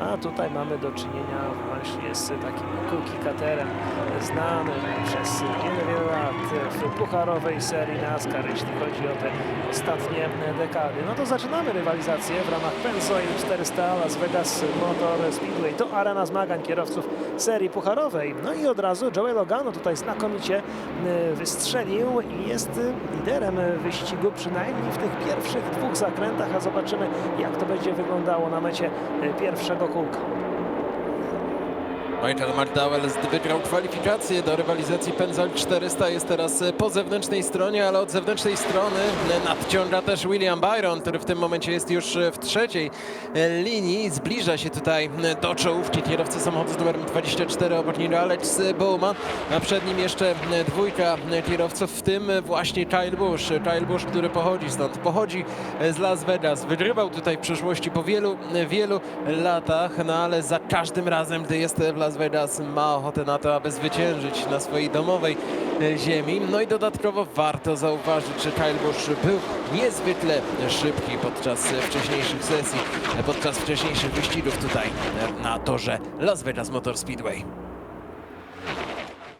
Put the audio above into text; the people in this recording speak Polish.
a tutaj mamy do czynienia właśnie z takim kulkikaterem znanym przez wiele, wiele lat w pucharowej serii NASCAR, jeśli chodzi o te ostatnie dekady. No to zaczynamy rywalizację w ramach Pennzoil 400 Las Vegas Motor Speedway. To arena zmagań kierowców serii pucharowej. No i od razu Joey Logano tutaj znakomicie y, wystrzelił i jest y, liderem wyścigu, przynajmniej w tych pierwszych dwóch zakrętach, a zobaczymy jak to będzie wyglądało na mecie 够考虑。Michael McDowell wygrał kwalifikację do rywalizacji Penzol 400. Jest teraz e, po zewnętrznej stronie, ale od zewnętrznej strony e, nadciąga też William Byron, który w tym momencie jest już e, w trzeciej linii. Zbliża się tutaj do czołówki kierowcy samochodu z numerem 24 obok niego Alex Bowman, a przed nim jeszcze dwójka kierowców, w tym właśnie Kyle Busch. Kyle Busch, który pochodzi stąd, pochodzi z Las Vegas. Wygrywał tutaj w przeszłości po wielu, wielu latach, no ale za każdym razem, gdy jest w Las Vegas, ma ochotę na to, aby zwyciężyć na swojej domowej e, ziemi. No i dodatkowo warto zauważyć, że Kyle Busch był niezwykle szybki podczas wcześniejszych sesji, e, podczas wcześniejszych wyścigów tutaj e, na torze Las Vegas Motor Speedway.